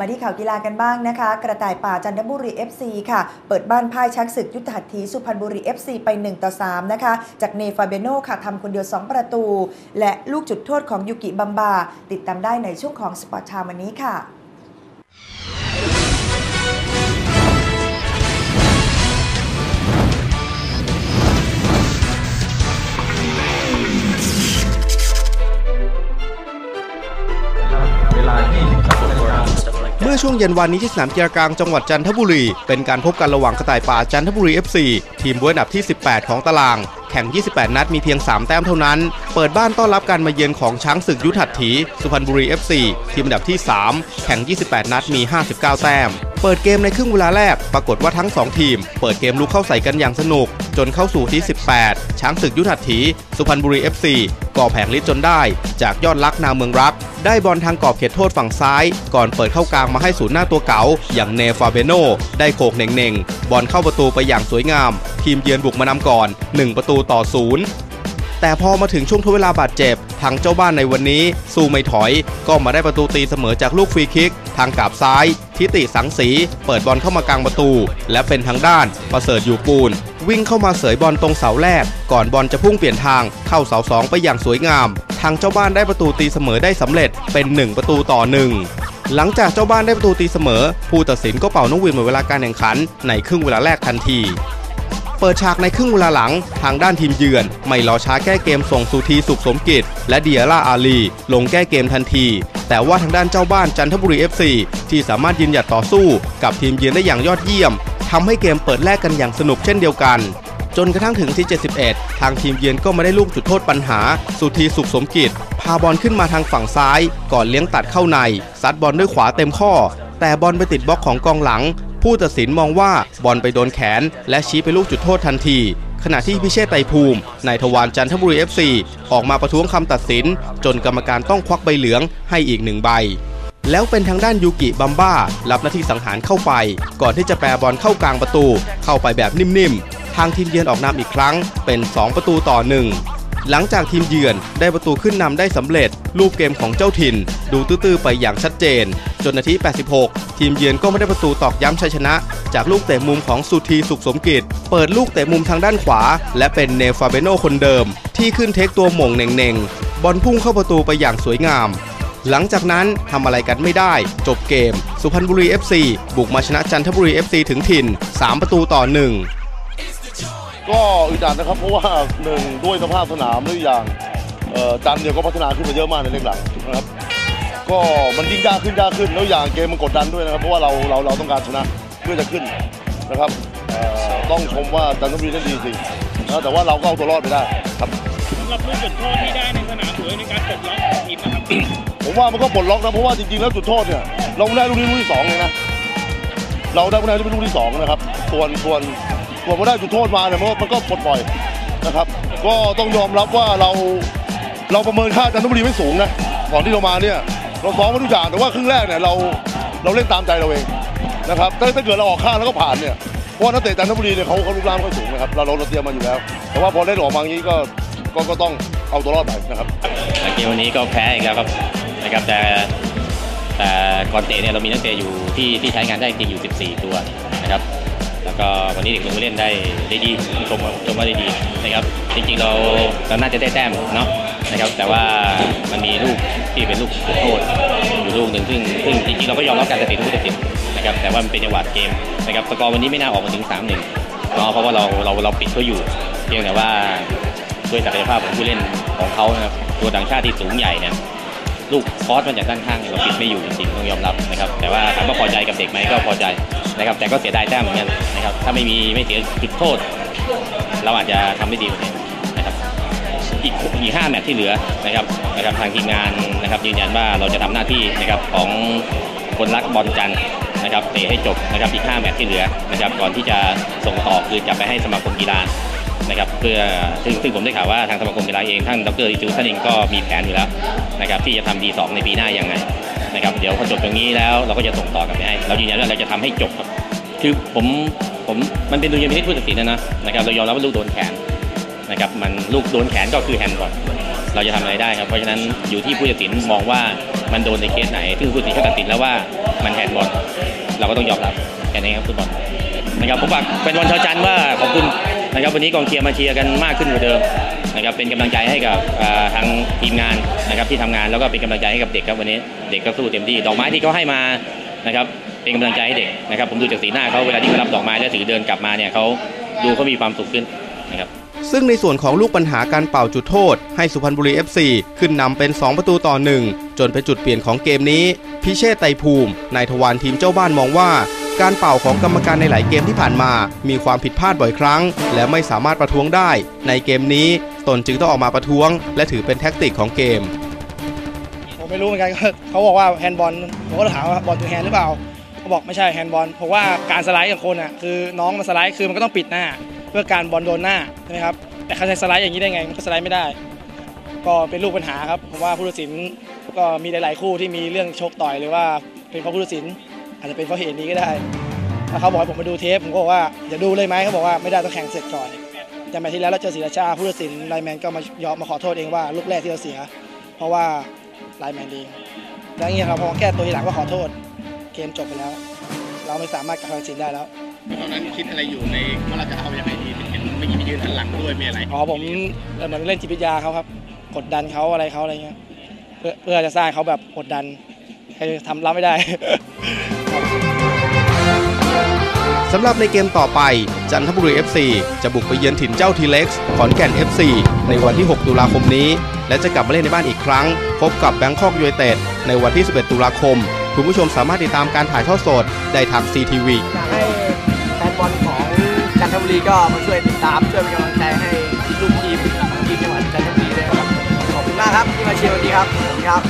มาที่ข่าวกีฬากันบ้างนะคะ กระต่ายป่าจันทบุรี FC ค่ะ เปิดบ้านพ่ายชักศึกยุทธหัตถีสุพรรณบุรี FC ไป 1 ต่อ 3 นะคะ จากเนฟาเบโนค่ะทำคนเดียว 2 ประตู และลูกจุดโทษของยูกิบัมบา ติดตามได้ในช่วงของสปอร์ตชาวันนี้ค่ะ ช่วงเย็นวันนี้ที่สนามกีฬากลางจังหวัดจันทบุรี เป็นการพบกันระหว่างกระต่ายป่าจันทบุรี FC ทีมบวยอันดับที่ 18 ของตาราง แข่ง 28 นัดมีเพียง 3 แต้มเท่านั้น เปิดบ้านต้อนรับการมาเยือนของช้างศึกยุทธัตถี สุพรรณบุรี FC ทีมอันดับที่ 3 แข่ง 28 นัดมี 59 แต้ม เปิดเกมในครึ่งเวลาแรก ปรากฏว่าทั้ง 2 ทีม เปิดเกมลุกเข้าใส่กันอย่างสนุก จนเข้าสู่ที่ 18 ช้างศึกยุทธถี สุพรรณบุรี FC ก่อแผงลิดจนได้ จากยอดรักนาเมืองรัก ได้บอลทางกรอบเขตโทษฝั่งซ้าย ก่อนเปิดเข้ากลางมาให้ศูนย์หน้าตัวเก๋าอย่างเนฟาเบโนได้โขกเน่งๆ บอลเข้าประตูไปอย่างสวยงาม ทีมเยือนบุกมานำก่อน 1 ประตูต่อศูนย์แต่พอมาถึงช่วงทดเวลาบาดเจ็บ ทางเจ้าบ้านในวันนี้ สู้ไม่ถอย ก็มาได้ประตูตีเสมอจากลูกฟรีคิก ทางกาบซ้าย ทิติสังสี เปิดบอลเข้ามากลางประตู และเป็นทางด้าน ประเสริฐอยู่ปูน วิ่งเข้ามาเสยบอลตรงเสาแรก ก่อนบอลจะพุ่งเปลี่ยนทางเข้าเสาสองไปอย่างสวยงาม ทางเจ้าบ้านได้ประตูตีเสมอได้สำเร็จเป็น 1 ประตูต่อหนึ่งหลังจากเจ้าบ้านได้ประตูตีเสมอ ผู้ตัดสินก็เป่านกหวีดหมดเวลาการแข่งขันในครึ่งเวลาแรกทันทีเปิดฉากในครึ่งเวลาหลังทางด้านทีมเยือน ไม่รอช้าแก้เกมส่งสุธีสุขสมกิจ และเดียร่าอาลี ลงแก้เกมทันที แต่ว่าทางด้านเจ้าบ้านจันทบุรี FC ที่สามารถยืนหยัดต่อสู้กับทีมเยือนได้อย่างยอดเยี่ยม ทำให้เกมเปิดแลกกันอย่างสนุกเช่นเดียวกัน จนกระทั่งถึงที่ 71 ทางทีมเยือนก็มาได้ลูกจุดโทษปัญหา สุธีสุขสมกิจ พาบอลขึ้นมาทางฝั่งซ้าย ก่อนเลี้ยงตัดเข้าในซัดบอลด้วยขวาเต็มข้อ แต่บอลไปติดบล็อกของกองหลัง ผู้ตัดสินมองว่าบอลไปโดนแขน และชี้ไปลูกจุดโทษทันทีขณะที่พิเชษไตรภูมินายทวารจันทบุรี FC ออกมาประท้วงคำตัดสิน จนกรรมการต้องควักใบเหลืองให้อีกหนึ่งใบ แล้วเป็นทางด้านยูกิบัมบ้ารับหน้าที่สังหารเข้าไป ก่อนที่จะแปรบอลเข้ากลางประตู เข้าไปแบบนิ่มๆ ทางทีมเยือนออกนำอีกครั้งเป็น 2 ประตูต่อหนึ่งหลังจากทีมเยือนได้ประตูขึ้นนำได้สำเร็จรูปเกมของเจ้าถิ่น ดูตื้อๆไปอย่างชัดเจน จนนาที 86 ทีมเยือนก็ไม่ได้ประตูตอกย้ำชัยชนะ จากลูกเตะมุมของสุธีสุขสมกิจ เปิดลูกเตะมุมทางด้านขวา และเป็นเนฟาเบโนคนเดิม ที่ขึ้นเทคตัวหม่งเน่งๆบอลพุ่งเข้าประตูไปอย่างสวยงาม หลังจากนั้นทำอะไรกันไม่ได้ จบเกม สุพรรณบุรี FC บุกมาชนะจันทบุรี FC ถึงถิ่น 3 ประตูต่อ 1 ก็อึดอัดนะครับ เพราะว่าหนึ่งด้วยสภาพสนามด้วยอย่างเอ่อจันเนี่ยก็พัฒนาขึ้นมาเยอะมากในเล็กหลังนะครับก็มันยิ่งยากขึ้นยากขึ้นแล้วอย่างเกมมันกดดันด้วยนะครับ เพราะว่าเราเราเราต้องการชนะเพื่อจะขึ้นนะครับเอ่อต้องชมว่าจันทบุรีเล่นดีจริงนะแต่ว่าเราก็เอาตัวรอดไปได้ครับสำหรับลูกจุดโทษที่ได้ในสนามถือว่าในการปลดล็อกของทีมนะครับ ผมว่ามันก็ปลดล็อกนะเพราะว่าจริงๆแล้วจุดโทษเนี่ยเราได้ลูกนี้ลูกที่สองเลยนะเราได้ลูกนี้เป็นลูกที่สองนะครับส่วนส่วนส่วนพอได้จุดโทษมาเนี่ยมันก็มันก็ปลดปล่อยนะครับ ก็ต้องยอมรับว่าเราเราประเมินค่าจันทบุรีไม่สูงนะก่อนที่เรามาเนี่ยเราซ้อมมาทุกอย่างแต่ว่าครึ่งแรกเนี่ยเราเราเล่นตามใจเราเองนะครับถ้าถ้าเกิดเราออกข้างแล้วก็ผ่านเนี่ยเพราะนักเตะจันทบุรีเนี่ยเขาเขารูปร่างไม่ค่อยสูงนะครับเราเราเราเตรียมมาอยู่แล้ว แต่ว่าพอเล่นออกมาอย่างนี้ก็ก็ก็ต้องเอาตัวรอดไปนะครับเกมวันนี้ก็แพ้อีกแล้วครับ นะครับแต่แต่ก่อนเตะเนี่ยเรามีนักเตะอยู่ที่ที่ใช้งานได้จริงอยู่ 14 ตัวนะครับแล้วก็วันนี้เด็กลงไปเล่นได้ได้ดีชมว่าชมว่าได้ดีนะครับจริงๆเราเราน่าจะได้แต้มเนาะนะครับแต่ว่ามันมีลูกที่เป็นลูกจุดโทษอยู่ลูกหนึ่งซึ่งซึ่งจริงๆเราก็ยอมรับการตัดสินทุกผู้ตัดสินนะครับแต่ว่ามันเป็นจังหวะเกมนะครับสกอร์วันนี้ไม่น่าออกมาถึง 3-1เนาะเพราะว่าเราเราเราปิดเขาอยู่เพียงแต่ว่าด้วยศักยภาพของผู้เล่นของเขานะครับตัวต่างชาติที่สูงใหญ่เนี่ย ลูกคอสมันจากด้านข้างเนี่ยเราปิดไม่อยู่จริงๆต้องยอมรับนะครับ แต่ว่าถามว่าพอใจกับเด็กไหมก็พอใจนะครับ แต่ก็เสียดายแต้มเหมือนกันนะครับ ถ้าไม่มีไม่เสียจุดโทษ เราอาจจะทำได้ดีกว่านี้นะครับ อีกอีกห้าแมตช์ที่เหลือนะครับนะครับทางทีมงานนะครับยืนยันว่าเราจะทำหน้าที่นะครับของคนรักบอลจันนะครับเตะให้จบนะครับอีกห้าแมตช์ที่เหลือนะครับก่อนที่จะส่งต่อคือจะไปให้สมาคมกีฬา นะครับเพื่อซึ่งซึ่งผมได้ข่าวว่าทางสมาคมกีฬาเองท่านดรอิจูท่านเองก็มีแผนอยู่แล้วนะครับที่จะทำดีสองในปีหน้ายังไงนะครับเดี๋ยวพอจบตรงนี้แล้วเราก็จะส่งต่อกับไปให้เรายืนยันว่าเราจะทำให้จบครับคือผมผมมันเป็นดุลยพินิจผู้ตัดสินนะนะนะครับเรายอมรับว่าลูกโดนแขนนะครับมันลูกโดนแขนก็คือแฮนด์ก่อนเราจะทำอะไรได้ครับเพราะฉะนั้นอยู่ที่ผู้ตัดสินมองว่ามันโดนในเคสไหน ซึ่งผู้ตัดสินก็ตัดสินแล้วว่ามันแฮนด์บอลเราก็ต้องยอมรับแค่นี้ครับฟุตบอลนะครับผมฝากเป็นวันชาวจันทร์ว่าขอบคุณ นะครับวันนี้กองเชียร์มาเชียร์กันมากขึ้นกว่าเดิมนะครับเป็นกำลังใจให้กับทางทีมงานนะครับที่ทำงานแล้วก็เป็นกำลังใจให้กับเด็กครับวันนี้เด็กก็สู้เต็มที่ดอกไม้ที่เขาให้มานะครับเป็นกำลังใจให้เด็กนะครับผมดูจากสีหน้าเขาเวลาที่เขารับดอกไม้แล้วถือเดินกลับมาเนี่ยเขาดูเขามีความสุขขึ้นนะครับซึ่งในส่วนของลูกปัญหาการเป่าจุดโทษ ให้สุพรรณบุรี FC ขึ้นนำเป็น 2 ประตูต่อ 1 จนเป็นจุดเปลี่ยนของเกมนี้ พิเชษไตรภูมินายทวารทีมเจ้าบ้านมองว่า การเป่าของกรรมการในหลายเกมที่ผ่านมา มีความผิดพลาดบ่อยครั้ง และไม่สามารถประท้วงได้ ในเกมนี้ตนจึงต้องออกมาประท้วง และถือเป็นแท็กติกของเกม ผมไม่รู้เหมือนกันเขาบอกว่าแฮนด์บอลผมก็ถามว่าบอลคือแฮนด์หรือเปล่าเขาบอกไม่ใช่แฮนด์บอลเพราะว่าการสไลด์กับคนอะคือน้องมาสไลด์คือมันก็ต้องปิดหน้า เพื่อการบอลโดนหน้าใช่ไหมครับแต่เขาใช้สไลด์อย่างนี้ได้ไงมันก็สไลด์ไม่ได้ ก็เป็นลูกปัญหาครับผมว่าผู้ตัดสินก็มีหลาย ๆ คู่ที่มีเรื่องชกต่อยหรือว่าเป็นเพราะผู้ตัดสิน อาจจะเป็นเพราะเหตุนี้ก็ได้แล้วเขาบอกให้ผมมาดูเทปผมก็บอกว่าอย่าดูเลยไหมเขาบอกว่าไม่ได้ต้องแข่งเสร็จก่อน แต่แมตช์ที่แล้วเราเจอศรีราชาผู้ตัดสินไลน์แมนก็มายอมมาขอโทษเองว่าลูกแรกที่เราเสีย เพราะว่าไลน์แมนเองแล้วอย่างเงี้ยครับพอแก้ตัวทีหลังก็ขอโทษ เกมจบไปแล้ว เราไม่สามารถกลับมาตัดสินได้แล้วตอนนั้นคิดอะไรอยู่ในว่าเราจะเอาอย่างไรดีเห็นเมื่อกี้ไปยืนหันหลังด้วยมีอะไรอ๋อผมเหมือนเล่นจิตวิทยาเขาครับกดดันเขาอะไรเขาอะไรเงี้ยเพื่อเพื่อจะสร้างเขาแบบกดดันให้ทำรับไม่ได้ สำหรับในเกมต่อไปจันทบุรี FC จะบุกไปเยือนถิ่นเจ้าทีเล็กซ์ขอนแก่น FC ในวันที่ 6 ตุลาคมนี้ และจะกลับมาเล่นในบ้านอีกครั้ง พบกับแบงคอกยูไนเต็ดในวันที่ 11 ตุลาคม คุณผู้ชมสามารถติดตามการถ่ายทอดสดได้ทาง CTV อยากให้แฟนบอลของจันทบุรีก็มาช่วยติดตามช่วยเป็นกำลังใจให้ลูกทีมทีมจังหวัดจันทบุรีด้วยครับขอบคุณมากครับที่มาเชียร์วันนี้ครับขอบคุณครับ